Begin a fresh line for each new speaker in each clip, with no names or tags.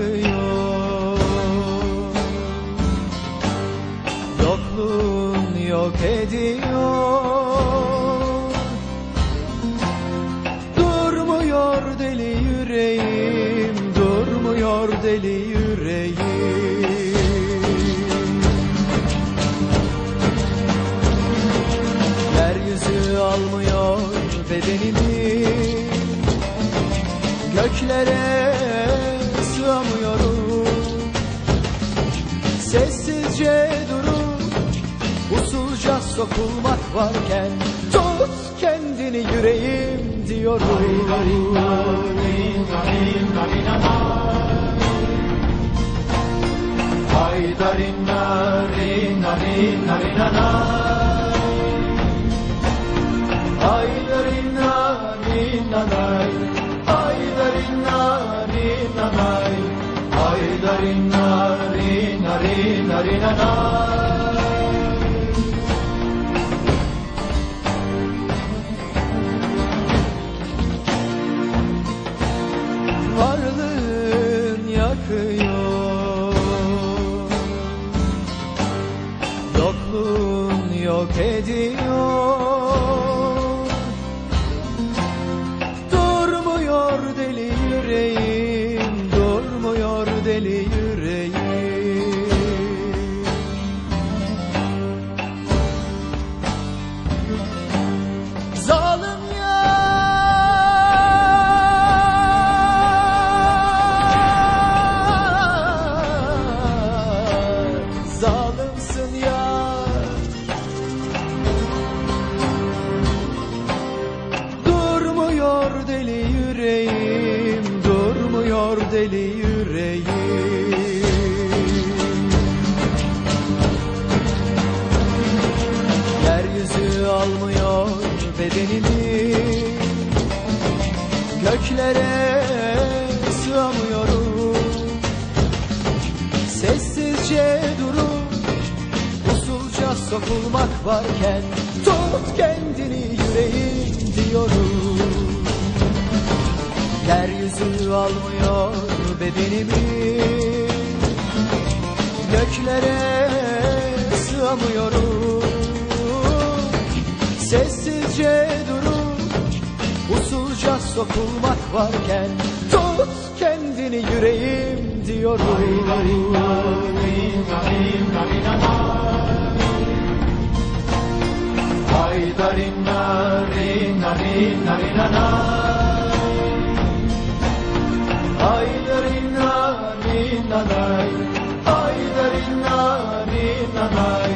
yakıyor Yokluğun yok ediyor. Durmuyor deli yüreğim Durmuyor deli yüreğim. Yeryüzü almıyor bedenimi. Göklere sığamıyorum Sessizce durup usulca sokulmak varken Tut kendini yüreğim diyorum Haydarina, Varlığın yakıyor. Yokluğun yok ediyor Durmuyor deli yüreğim. Yeryüzü almıyor bedenimi. Göklere sığamıyorum. Sessizce durup usulca sokulmak varken Tut kendini yüreğim diyorum Yeryüzü almıyor bedenimi Göklere sığamıyorum Sessizce durup usulca sokulmak varken Tut kendini yüreğim diyorum Haydarina, rina, rina, rina, na. Haydarina, nanay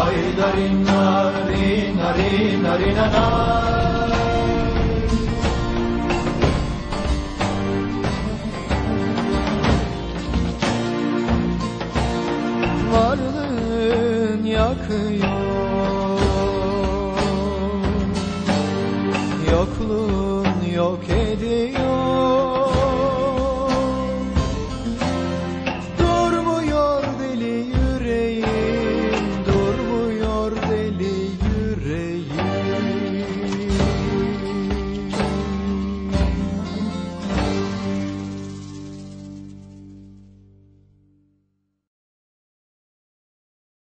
Ay darin narin narin narin nanay Varlığın yakıyor. Yokluğun yok ediyor.